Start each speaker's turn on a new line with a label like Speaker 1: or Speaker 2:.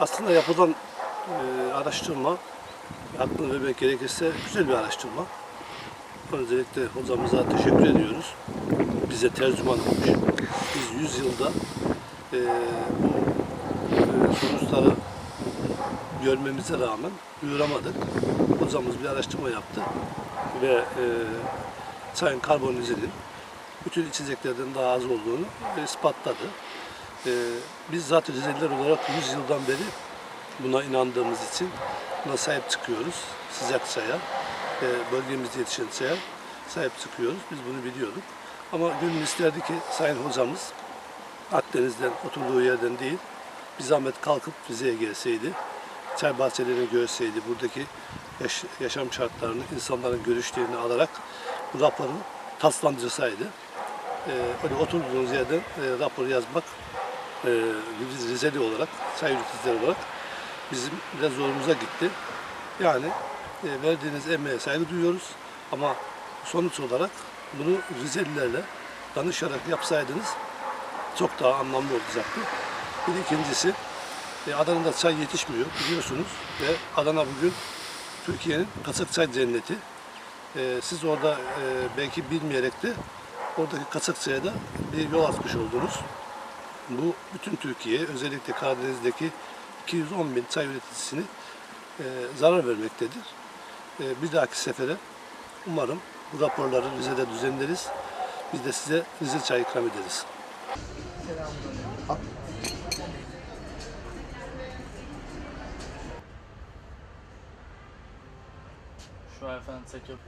Speaker 1: aslında yapılan e, araştırma, hakkını vermek gerekirse güzel bir araştırma. Öncelikle hocamıza teşekkür ediyoruz. Bize tercüman olmuş. Biz 100 yılda e, bu e, sonuçları görmemize rağmen duyuramadık. Hocamız bir araştırma yaptı ve e, çayın karbonizinin bütün içeceklerden daha az olduğunu ispatladı. E, biz zaten Rizeliler olarak 100 yıldan beri buna inandığımız için buna sahip çıkıyoruz. Sıcak çaya, e, bölgemizde yetişen çaya sahip çıkıyoruz. Biz bunu biliyorduk. Ama gönül isterdi ki Sayın Hocamız Akdeniz'den, oturduğu yerden değil, bir zahmet kalkıp Rize'ye gelseydi, çay bahçelerini görseydi, buradaki yaş- yaşam şartlarını, insanların görüşlerini alarak bu raporu taslandırsaydı, e, öyle oturduğunuz yerden e, rapor yazmak e, biz Rizeli olarak, çay üreticileri olarak bizim biraz zorumuza gitti. Yani e, verdiğiniz emeğe saygı duyuyoruz ama sonuç olarak bunu Rizelilerle danışarak yapsaydınız çok daha anlamlı olacaktı. Bir ikincisi, e, Adana'da çay yetişmiyor biliyorsunuz ve Adana bugün Türkiye'nin kaçak çay cenneti. E, siz orada e, belki bilmeyerek de oradaki kaçak çaya da bir yol açmış oldunuz. Bu bütün Türkiye'ye özellikle Karadeniz'deki 210 bin çay üreticisini e, zarar vermektedir. E, bir dahaki sefere umarım bu raporları Rize'de düzenleriz. Biz de size Rize çayı ikram ederiz.
Speaker 2: Şu an efendim çekiyor.